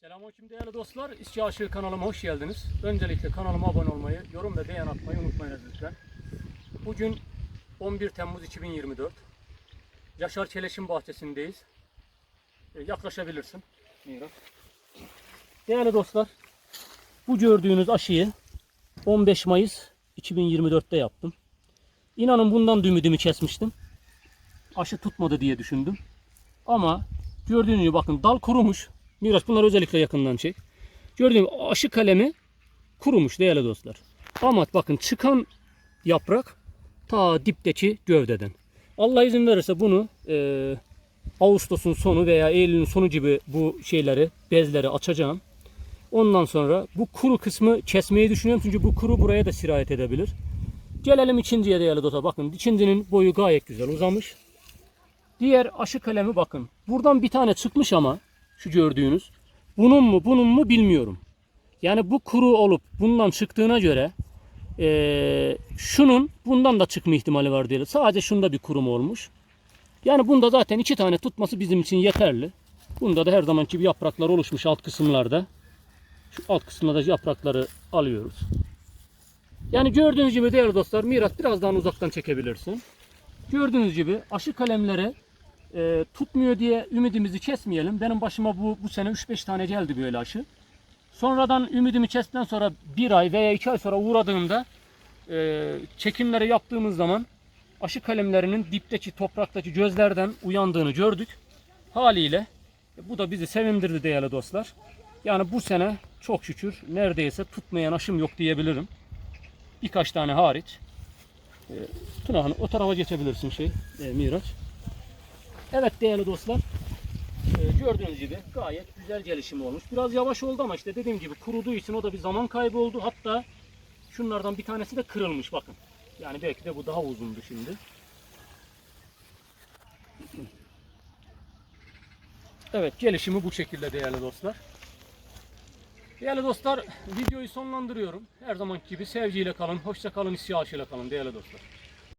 Selamünaleyküm değerli dostlar. İşçi Aşığı kanalıma hoş geldiniz. Öncelikle kanalıma abone olmayı, yorum ve beğen atmayı unutmayınız lütfen. Bugün 11 Temmuz 2024. Yaşar Çeleş'in bahçesindeyiz. E, Yaklaşabilirsin. Miraç. Değerli dostlar, bu gördüğünüz aşıyı 15 Mayıs 2024'te yaptım. İnanın bundan da ümidimi kesmiştim. Aşı tutmadı diye düşündüm. Ama gördüğünüz gibi bakın dal kurumuş. Miraç bunları özellikle yakından çek. Gördüğünüz gibi aşı kalemi kurumuş değerli dostlar. Ama bakın çıkan yaprak ta dipteki gövdeden. Allah izin verirse bunu e, Ağustos'un sonu veya Eylül'ün sonu gibi bu şeyleri, bezleri açacağım. Ondan sonra bu kuru kısmı kesmeyi düşünüyorum çünkü bu kuru buraya da sirayet edebilir. Gelelim ikinciye değerli dostlar. Bakın ikincinin boyu gayet güzel uzamış. Diğer aşı kalemi bakın. Buradan bir tane çıkmış ama şu gördüğünüz. Bunun mu bunun mu bilmiyorum. Yani bu kuru olup bundan çıktığına göre eee, şunun bundan da çıkma ihtimali var diyelim. Sadece şunda bir kurum olmuş. Yani bunda zaten iki tane tutması bizim için yeterli. Bunda da her zamanki gibi yapraklar oluşmuş alt kısımlarda. Şu alt kısımlarda yaprakları alıyoruz. Yani gördüğünüz gibi değerli dostlar Mirat birazdan uzaktan çekebilirsin. Gördüğünüz gibi aşı kalemlere e, tutmuyor diye ümidimizi kesmeyelim. Benim başıma bu, bu sene 3-5 tane geldi böyle aşı. Sonradan ümidimi kestikten sonra bir ay veya iki ay sonra uğradığımda e, çekimleri yaptığımız zaman aşı kalemlerinin dipteki topraktaki gözlerden uyandığını gördük. Haliyle e, bu da bizi sevindirdi değerli dostlar. Yani bu sene çok şükür neredeyse tutmayan aşım yok diyebilirim. Birkaç tane hariç. E, Tuna Hanım o tarafa geçebilirsin şey e, Miraç. Evet değerli dostlar. e, gördüğünüz gibi gayet güzel gelişim olmuş. Biraz yavaş oldu ama işte dediğim gibi kuruduğu için o da bir zaman kaybı oldu. Hatta şunlardan bir tanesi de kırılmış bakın. Yani belki de bu daha uzundu şimdi. Evet gelişimi bu şekilde değerli dostlar. Değerli dostlar videoyu sonlandırıyorum. Her zamanki gibi sevgiyle kalın, hoşça kalın, isyaşıyla kalın değerli dostlar.